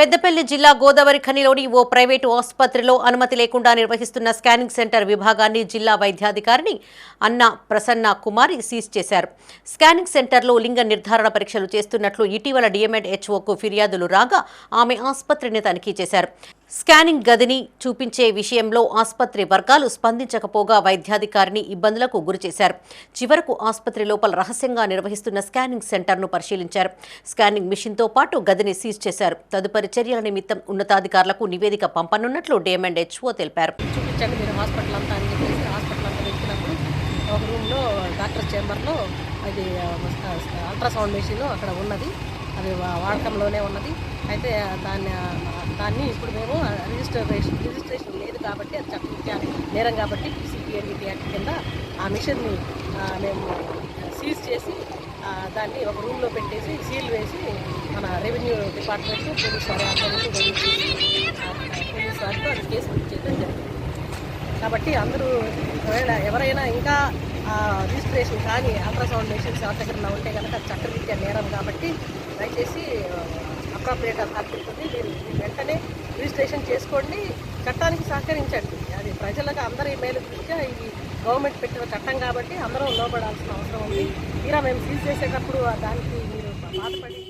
పెద్దపల్లి జిల్లా గోదావరి ఖనిలోని ఓ ప్రైవేటు ఆసుపత్రిలో అనుమతి లేకుండా నిర్వహిస్తున్న స్కానింగ్ సెంటర్ విభాగాన్ని జిల్లా వైద్యాధికారిని అన్న ప్రసన్న కుమారి సీజ్ చేశారు. స్కానింగ్ సెంటర్లో లింగ నిర్ధారణ పరీక్షలు చేస్తున్నట్లు ఇటీవల డిఎంఎడ్ హెచ్ఓకు ఫిర్యాదులు రాగా ఆమె ఆసుపత్రిని తనిఖీ చేశారు. స్కానింగ్ గదిని చూపించే విషయంలో ఆసుపత్రి వర్గాలు స్పందించకపోగా వైద్యాధికారిని ఇబ్బందులకు గురిచేశారు. చివరకు ఆసుపత్రి లోపల రహస్యంగా నిర్వహిస్తున్న స్కానింగ్ సెంటర్ను పరిశీలించారు. స్కానింగ్ మిషన్తో పాటు గదిని సీజ్ చేశారు. తదుపరి చర్యల నిమిత్తం ఉన్నతాధికారులకు నివేదిక పంపనున్నట్లు డిఎంఎండ్ హెచ్ఓ తెలిపారు. చూపించండి మీరు హాస్పిటల్ అంతా అని చెప్పేసి హాస్పిటల్ అంతా వెతికినప్పుడు ఒక రూమ్లో డాక్టర్ చేంబర్లో అది అల్ట్రాసౌండ్ మెషిన్ అక్కడ ఉన్నది. అది వా- వాడకంలోనే ఉన్నది. అయితే దాన్ని దాన్ని ఇప్పుడు మేము రిజిస్ట్రేషన్ రిజిస్ట్రేషన్ లేదు కాబట్టి అది చట్టరీత్యా నేరం కాబట్టి సిపిఎన్డిటి యాక్ట్ కింద ఆ మిషన్ని మేము సీజ్ చేసి దాన్ని ఒక రూమ్లో పెట్టేసి సీల్ వేసి మన రెవెన్యూ డిపార్ట్మెంట్ పోలీస్ వారి ఆధ్వర్యంలో పోలీస్ వారితో అది కేసు బుక్ చేయడం జరిగింది. కాబట్టి అందరూ ఒకవేళ ఎవరైనా ఇంకా ఆ, కానీ అల్ట్రాసౌండ్ మెషిన్స్ ఎవరి దగ్గర ఉంటే కనుక అది చట్టరీత్యా నేరం కాబట్టి దయచేసి అప్రాప్రియేట్ అథారిటీ మీరు వెంటనే రిజిస్ట్రేషన్ చేసుకోండి. చట్టానికి సహకరించండి. అది ప్రజలకు అందరి మేలు దృష్ట్యా ఇది గవర్నమెంట్ పెట్టిన చట్టం కాబట్టి అందరం లోబడాల్సిన అవసరం ఉంది. తీరా మేము సీజ్ చేసేటప్పుడు దానికి మీరు బాధపడి